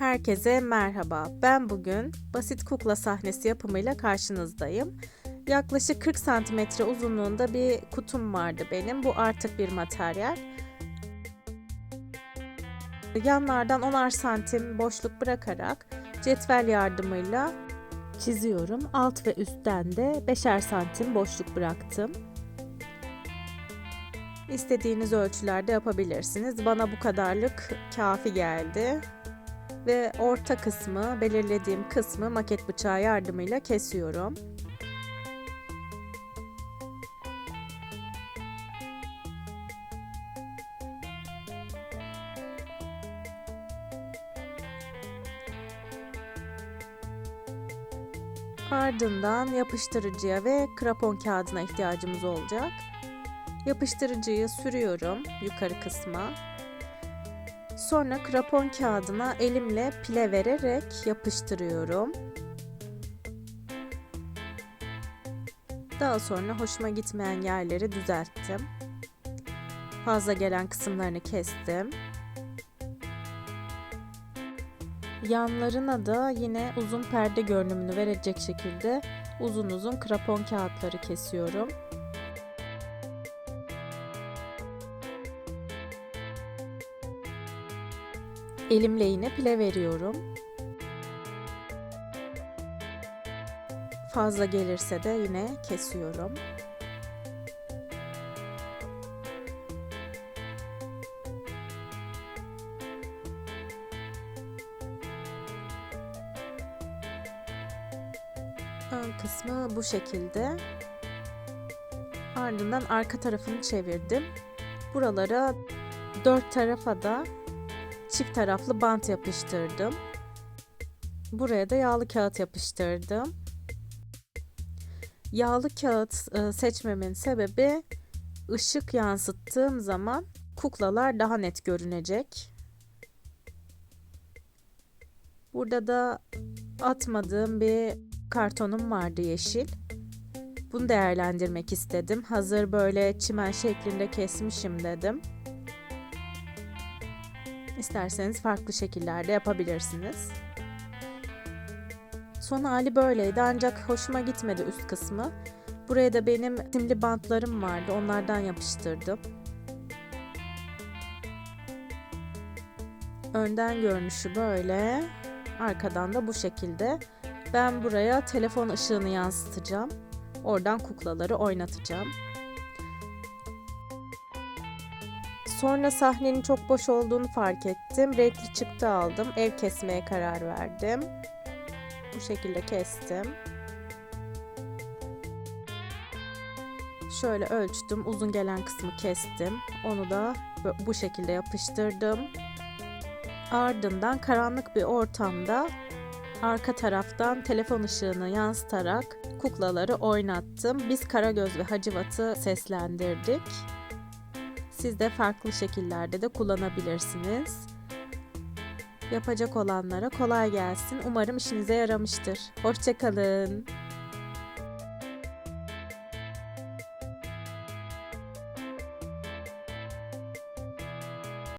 Herkese merhaba. Ben bugün basit kukla sahnesi yapımıyla karşınızdayım. Yaklaşık 40 santimetre uzunluğunda bir kutum vardı benim. Bu artık bir materyal. Yanlardan 10'ar santim boşluk bırakarak cetvel yardımıyla çiziyorum. Alt ve üstten de 5'er santim boşluk bıraktım. İstediğiniz ölçülerde yapabilirsiniz. Bana bu kadarlık kafi geldi ve orta kısmı, belirlediğim kısmı maket bıçağı yardımıyla kesiyorum. Ardından yapıştırıcıya ve krapon kağıdına ihtiyacımız olacak. Yapıştırıcıyı sürüyorum yukarı kısma. Sonra krapon kağıdına elimle pile vererek yapıştırıyorum. Daha sonra hoşuma gitmeyen yerleri düzelttim. Fazla gelen kısımlarını kestim. Yanlarına da yine uzun perde görünümünü verecek şekilde uzun uzun krapon kağıtları kesiyorum. Elimle yine pile veriyorum. Fazla gelirse de yine kesiyorum. Ön kısmı bu şekilde. Ardından arka tarafını çevirdim. Buralara dört tarafa da çift taraflı bant yapıştırdım. Buraya da yağlı kağıt yapıştırdım. Yağlı kağıt e, seçmemin sebebi ışık yansıttığım zaman kuklalar daha net görünecek. Burada da atmadığım bir kartonum vardı yeşil. Bunu değerlendirmek istedim. Hazır böyle çimen şeklinde kesmişim dedim. İsterseniz farklı şekillerde yapabilirsiniz. Son hali böyleydi ancak hoşuma gitmedi üst kısmı. Buraya da benim simli bantlarım vardı. Onlardan yapıştırdım. Önden görünüşü böyle. Arkadan da bu şekilde. Ben buraya telefon ışığını yansıtacağım. Oradan kuklaları oynatacağım. Sonra sahnenin çok boş olduğunu fark ettim. Renkli çıktı aldım. Ev kesmeye karar verdim. Bu şekilde kestim. Şöyle ölçtüm. Uzun gelen kısmı kestim. Onu da bu şekilde yapıştırdım. Ardından karanlık bir ortamda arka taraftan telefon ışığını yansıtarak kuklaları oynattım. Biz Karagöz ve Hacivat'ı seslendirdik. Siz de farklı şekillerde de kullanabilirsiniz. Yapacak olanlara kolay gelsin. Umarım işinize yaramıştır. Hoşçakalın.